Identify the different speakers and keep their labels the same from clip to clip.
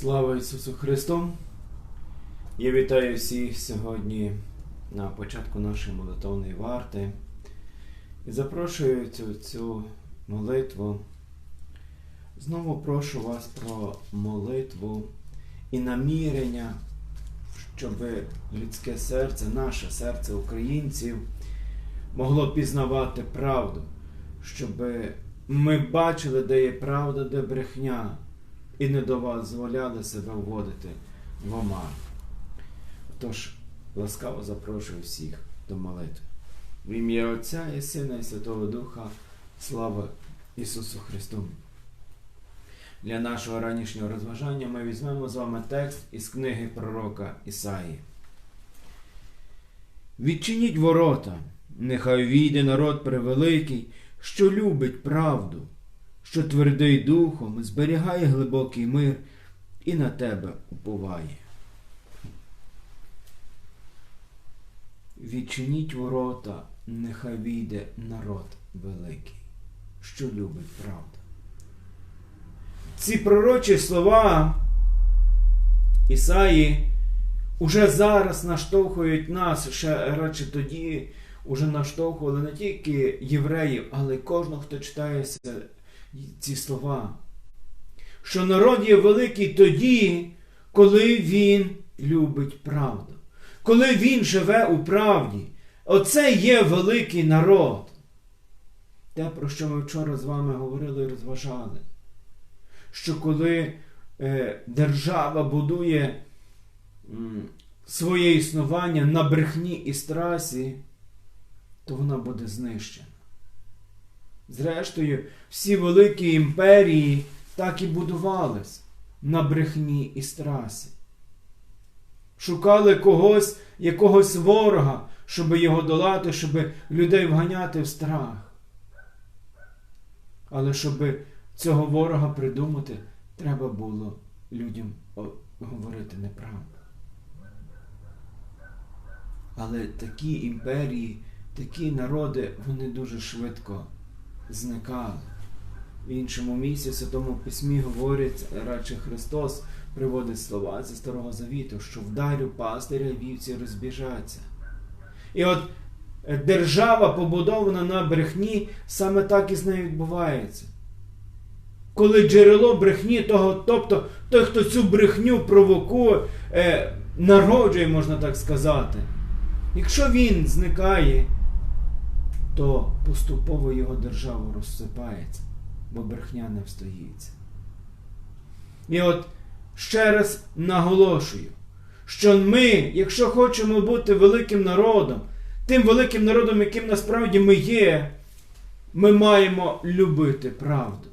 Speaker 1: Слава Ісусу Христу! Я вітаю всіх сьогодні на початку нашої молитовної варти і запрошую цю, цю молитву. Знову прошу вас про молитву і намірення, щоб людське серце, наше серце українців могло пізнавати правду, щоб ми бачили, де є правда, де брехня і не дозволяли себе вводити в оману. Тож, ласкаво запрошую всіх до молитви. В ім'я Отця і Сина і Святого Духа, слава Ісусу Христу! Для нашого ранішнього розважання ми візьмемо з вами текст із книги пророка Ісаї. Відчиніть ворота, нехай війде народ превеликий, що любить правду що твердий духом зберігає глибокий мир і на тебе уповає. Відчиніть ворота, нехай війде народ великий, що любить правду. Ці пророчі слова Ісаї уже зараз наштовхують нас, ще радше тоді уже наштовхували не тільки євреїв, але й кожного, хто читає ці слова. Що народ є великий тоді, коли він любить правду, коли він живе у правді. Оце є великий народ. Те, про що ми вчора з вами говорили і розважали. Що коли е, держава будує м, своє існування на брехні і страсі, то вона буде знищена. Зрештою, всі великі імперії так і будувались на брехні і страсі. Шукали когось, якогось ворога, щоб його долати, щоб людей вганяти в страх. Але щоб цього ворога придумати, треба було людям говорити неправду. Але такі імперії, такі народи, вони дуже швидко зникали. В іншому місці в Святому Письмі говорить, радше Христос приводить слова зі Старого Завіту, що вдарю пастиря вівці розбіжаться. І от е, держава, побудована на брехні, саме так і з нею відбувається. Коли джерело брехні, того, тобто той, хто цю брехню провокує, е, народжує, можна так сказати, якщо він зникає, то поступово його держава розсипається, бо брехня не встоїться. І от ще раз наголошую, що ми, якщо хочемо бути великим народом, тим великим народом, яким насправді ми є, ми маємо любити правду.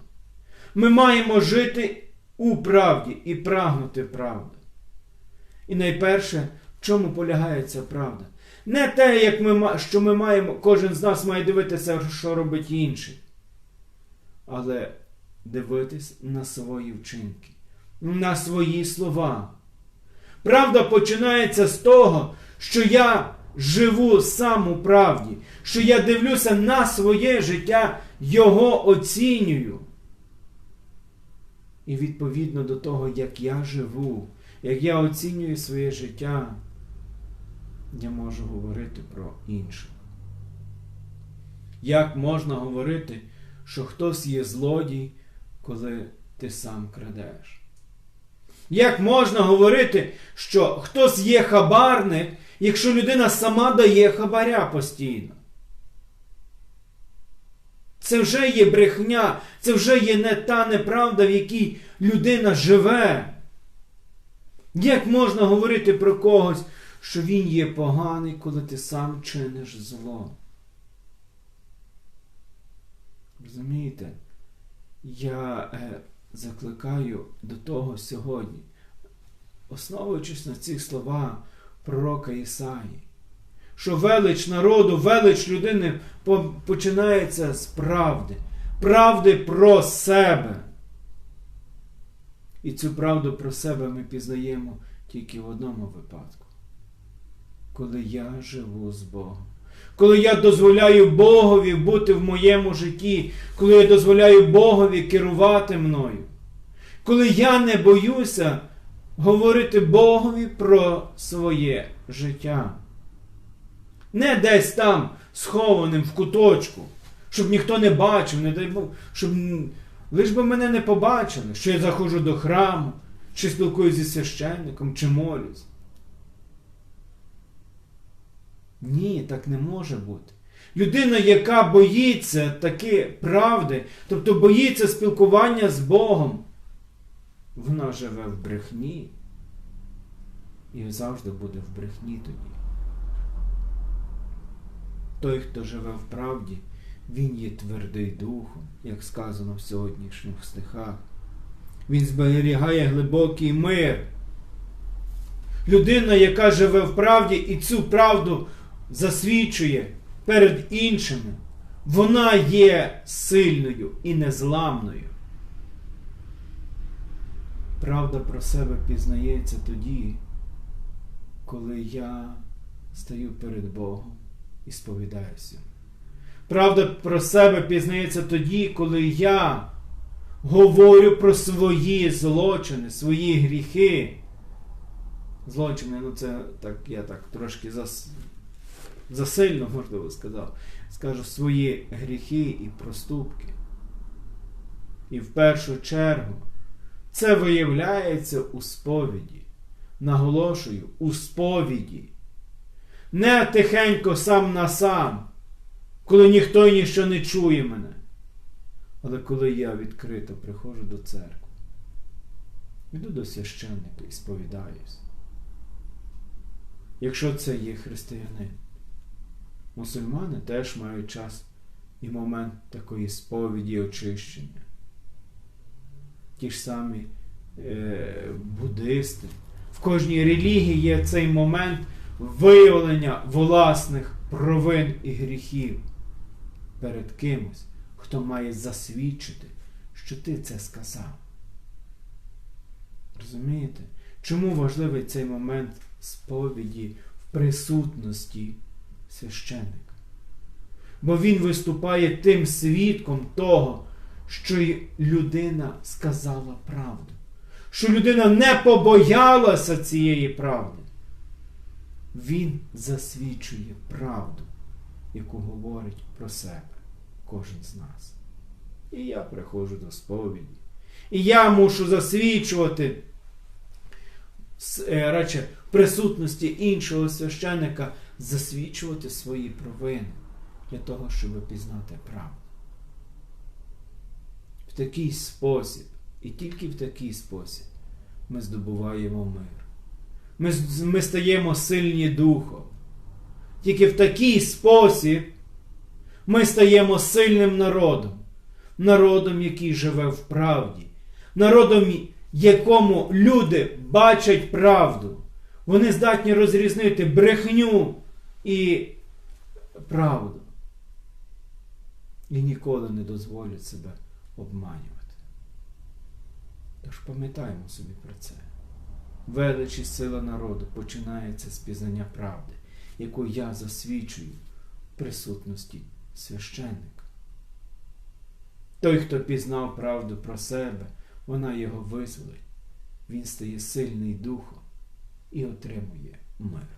Speaker 1: Ми маємо жити у правді і прагнути правди. І найперше, в чому полягає ця правда? Не те, як ми, що ми маємо, кожен з нас має дивитися, що робить інший. Але дивитись на свої вчинки, на свої слова. Правда починається з того, що я живу сам у правді, що я дивлюся на своє життя, його оцінюю. І відповідно до того, як я живу, як я оцінюю своє життя я можу говорити про інших. Як можна говорити, що хтось є злодій, коли ти сам крадеш? Як можна говорити, що хтось є хабарник, якщо людина сама дає хабаря постійно? Це вже є брехня, це вже є не та неправда, в якій людина живе. Як можна говорити про когось, що він є поганий, коли ти сам чиниш зло. Розумієте? Я е, закликаю до того сьогодні, основуючись на ці слова пророка Ісаї, що велич народу, велич людини починається з правди, правди про себе. І цю правду про себе ми пізнаємо тільки в одному випадку коли я живу з Богом. Коли я дозволяю Богові бути в моєму житті, коли я дозволяю Богові керувати мною. Коли я не боюся говорити Богові про своє життя. Не десь там схованим в куточку, щоб ніхто не бачив, не дай Бог, щоб лиш би мене не побачили, що я заходжу до храму, чи спілкуюся зі священником, чи молюсь. Ні, так не може бути. Людина, яка боїться таки правди, тобто боїться спілкування з Богом, вона живе в брехні і завжди буде в брехні тоді. Той, хто живе в правді, він є твердий духом, як сказано в сьогоднішніх стихах. Він зберігає глибокий мир. Людина, яка живе в правді і цю правду засвідчує перед іншими, вона є сильною і незламною. Правда про себе пізнається тоді, коли я стаю перед Богом і сповідаюся. Правда про себе пізнається тоді, коли я говорю про свої злочини, свої гріхи. Злочини, ну це так, я так трошки зас... засильно, можливо, сказав. Скажу свої гріхи і проступки. І в першу чергу це виявляється у сповіді. Наголошую, у сповіді. Не тихенько сам на сам, коли ніхто і ніщо не чує мене. Але коли я відкрито приходжу до церкви, йду до священника і сповідаюсь. Якщо це є християнин, мусульмани теж мають час і момент такої сповіді і очищення. Ті ж самі е, буддисти. В кожній релігії є цей момент виявлення власних провин і гріхів перед кимось, хто має засвідчити, що ти це сказав. Розумієте? Чому важливий цей момент сповіді в присутності священника? Бо він виступає тим свідком того, що людина сказала правду, що людина не побоялася цієї правди. Він засвідчує правду, яку говорить про себе кожен з нас. І я приходжу до сповіді. І я мушу засвідчувати е, в присутності іншого священника, засвідчувати свої провини для того, щоб пізнати правду. В такий спосіб, і тільки в такий спосіб ми здобуваємо мир. Ми, ми стаємо сильні духом. Тільки в такий спосіб ми стаємо сильним народом, народом, який живе в правді, народом, якому люди бачать правду. Вони здатні розрізнити брехню і правду. І ніколи не дозволять себе обманювати. Тож пам'ятаємо собі про це. Велич і сила народу починається з пізнання правди, яку я засвідчую в присутності священника. Той, хто пізнав правду про себе, вона його визволить. Він стає сильний духом і отримує мир.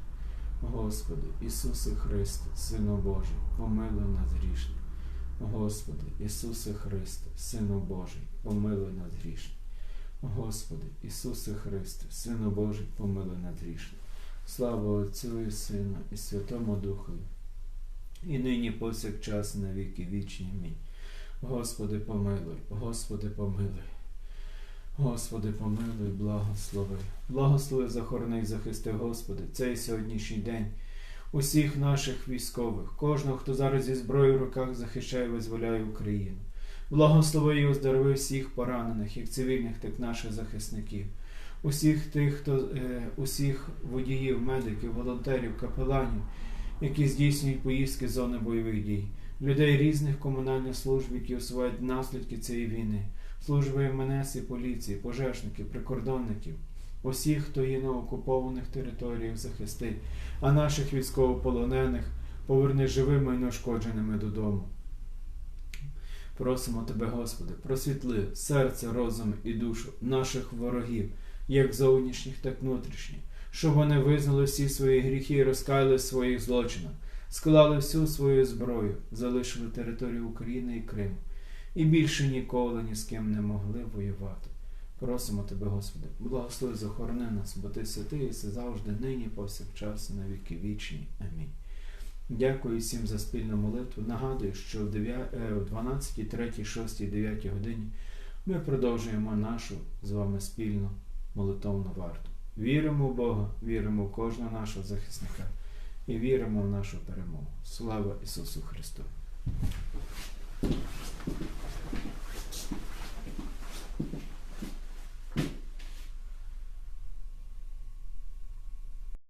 Speaker 1: Господи, Ісусе Христе, Сину Божий, помилуй нас грішних. Господи, Ісусе Христе, Сину Божий, помилуй нас грішних. Господи, Ісусе Христе, Сину Божий, помилуй нас грішних. Слава Отцю і Сину, і Святому Духові, і нині повсякчас на віки вічні. Господи, помилуй, Господи, помилуй. Господи, помилуй, благослови. Благослови, захорони і захисти, Господи, цей сьогоднішній день. Усіх наших військових, кожного, хто зараз зі зброєю в руках захищає і визволяє Україну. Благослови і оздорови всіх поранених, як цивільних, так і наших захисників, усіх тих, хто е, усіх водіїв, медиків, волонтерів, капеланів, які здійснюють поїздки з зони бойових дій, людей різних комунальних служб, які усувають наслідки цієї війни, служби МНС і поліції, пожежників, прикордонників, усіх, хто є на окупованих територіях, захисти, а наших військовополонених поверни живими і неушкодженими додому. Просимо Тебе, Господи, просвітли серце, розум і душу наших ворогів, як зовнішніх, так і внутрішніх, щоб вони визнали всі свої гріхи і розкаяли своїх злочинах, склали всю свою зброю, залишили територію України і Криму, і більше ніколи ні з ким не могли воювати. Просимо Тебе, Господи, благослови, захорони нас, бо Ти святий і завжди, нині, повсякчас, на віки вічні. Амінь. Дякую всім за спільну молитву. Нагадую, що в 9, в 12, 3, 6, 9 годині ми продовжуємо нашу з вами спільну молитовну варту. Віримо в Бога, віримо в кожного нашого захисника і віримо в нашу перемогу. Слава Ісусу Христу!